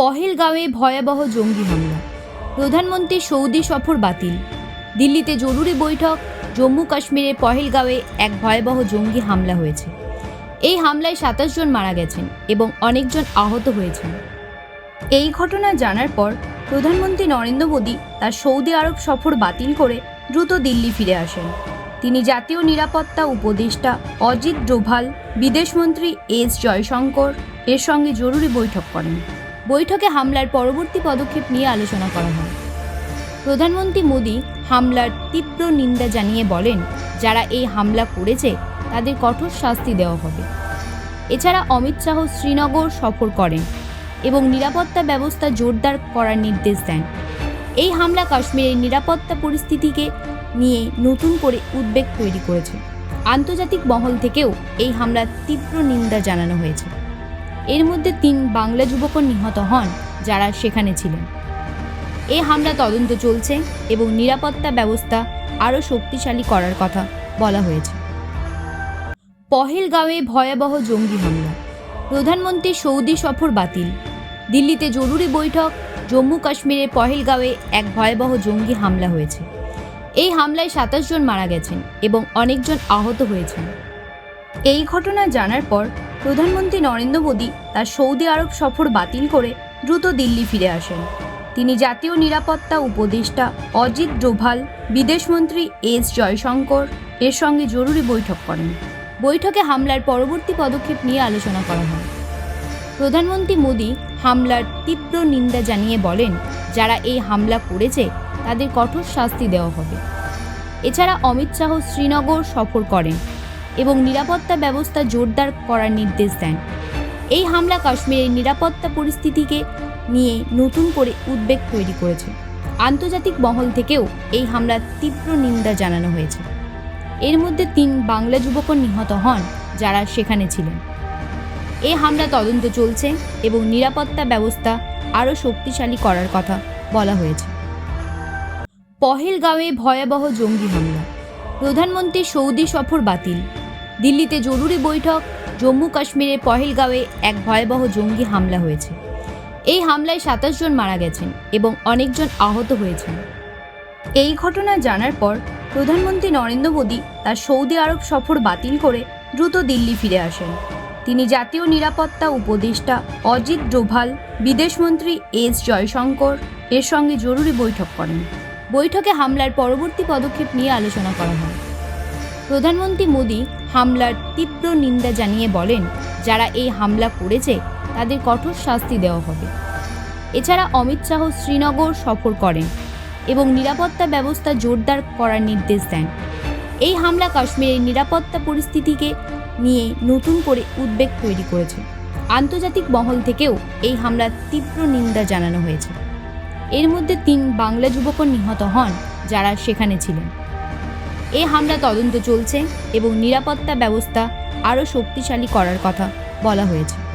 পহেলগাঁওয়ে ভয়াবহ জঙ্গি হামলা। প্রধানমন্ত্রী সৌদি সফর বাতিল। দিল্লিতে জরুরি বৈঠক, জম্মু কাশ্মীরের পহেলগাঁওয়ে এক ভয়াবহ জঙ্গি হামলা হয়েছে। এই হামলায় সাতাশ জন মারা গেছেন এবং অনেকজন আহত হয়েছেন। এই ঘটনা জানার পর প্রধানমন্ত্রী নরেন্দ্র মোদী তার সৌদি আরব সফর বাতিল করে দ্রুত দিল্লি ফিরে আসেন। তিনি জাতীয় নিরাপত্তা উপদেষ্টা অজিত ডোভাল বিদেশমন্ত্রী এস জয়শঙ্কর এর সঙ্গে জরুরি বৈঠক করেন। বৈঠকে হামলার পরবর্তী পদক্ষেপ নিয়ে আলোচনা করা হয়। প্রধানমন্ত্রী মোদী হামলার তীব্র নিন্দা জানিয়ে বলেন, যারা এই হামলা করেছে, তাদের কঠোর শাস্তি দেওয়া হবে। এছাড়া অমিত শাহ শ্রীনগর সফর করেন এবং নিরাপত্তা ব্যবস্থা জোরদার করার নির্দেশ দেন। এই হামলা কাশ্মীরের নিরাপত্তা পরিস্থিতিকে নিয়ে নতুন করে উদ্বেগ তৈরি করেছে। আন্তর্জাতিক মহল থেকেও এই হামলার তীব্র নিন্দা জানানো হয়েছে। এর মধ্যে তিন বাংলা যুবকও নিহত হন, যারা সেখানে ছিলেন। এই হামলা তদন্ত চলছে এবং নিরাপত্তা ব্যবস্থা আরও শক্তিশালী করার কথা বলা হয়েছে। পহেলগাঁওয়ে ভয়াবহ জঙ্গি হামলা। প্রধানমন্ত্রী সৌদি সফর বাতিল। দিল্লিতে জরুরি বৈঠক, জম্মু কাশ্মীরের পহেলগাঁওয়ে এক ভয়াবহ জঙ্গি হামলা হয়েছে। এই হামলায় সাতাশ জন মারা গেছেন এবং অনেকজন আহত হয়েছেন। এই ঘটনা জানার পর প্রধানমন্ত্রী নরেন্দ্র মোদী তার সৌদি আরব সফর বাতিল করে দ্রুত দিল্লি ফিরে আসেন। তিনি জাতীয় নিরাপত্তা উপদেষ্টা অজিত ডোভাল বিদেশমন্ত্রী এস জয়শঙ্কর এর সঙ্গে জরুরি বৈঠক করেন। বৈঠকে হামলার পরবর্তী পদক্ষেপ নিয়ে আলোচনা করা হয়। প্রধানমন্ত্রী মোদী হামলার তীব্র নিন্দা জানিয়ে বলেন, যারা এই হামলা করেছে, তাদের কঠোর শাস্তি দেওয়া হবে। এছাড়া অমিত শাহ শ্রীনগর সফর করেন। এবং নিরাপত্তা ব্যবস্থা জোরদার করার নির্দেশ দেন। এই হামলা কাশ্মীরের নিরাপত্তা পরিস্থিতিকে নিয়ে নতুন করে উদ্বেগ তৈরি করেছে। আন্তর্জাতিক মহল থেকেও এই হামলার তীব্র নিন্দা জানানো হয়েছে। এর মধ্যে তিন বাংলা যুবকও নিহত হন যারা সেখানে ছিলেন। এই হামলা তদন্ত চলছে এবং নিরাপত্তা ব্যবস্থা আরও শক্তিশালী করার কথা বলা হয়েছে। পহেলগাঁওয়ে ভয়াবহ জঙ্গি হামলা। প্রধানমন্ত্রী সৌদি সফর বাতিল। দিল্লিতে জরুরি বৈঠক, জম্মু কাশ্মীরের পহেলগাঁওয়ে এক ভয়াবহ জঙ্গি হামলা হয়েছে। এই হামলায় সাতাশ জন মারা গেছেন এবং অনেকজন আহত হয়েছেন। এই ঘটনা জানার পর প্রধানমন্ত্রী নরেন্দ্র মোদী তার সৌদি আরব সফর বাতিল করে দ্রুত দিল্লি ফিরে আসেন। তিনি জাতীয় নিরাপত্তা উপদেষ্টা অজিত ডোভাল বিদেশমন্ত্রী এস জয়শঙ্কর এর সঙ্গে জরুরি বৈঠক করেন। বৈঠকে হামলার পরবর্তী পদক্ষেপ নিয়ে আলোচনা করা হয়। প্রধানমন্ত্রী মোদী হামলার তীব্র নিন্দা জানিয়ে বলেন, যারা এই হামলা করেছে, তাদের কঠোর শাস্তি দেওয়া হবে। এছাড়া অমিত শাহ শ্রীনগর সফর করেন এবং নিরাপত্তা ব্যবস্থা জোরদার করার নির্দেশ দেন। এই হামলা কাশ্মীরের নিরাপত্তা পরিস্থিতিকে নিয়ে নতুন করে উদ্বেগ তৈরি করেছে। আন্তর্জাতিক মহল থেকেও এই হামলার তীব্র নিন্দা জানানো হয়েছে। এর মধ্যে তিন বাংলা যুবকও নিহত হন, যারা সেখানে ছিলেন। এই হামলা তদন্ত চলছে এবং নিরাপত্তা ব্যবস্থা আরও শক্তিশালী করার কথা বলা হয়েছে।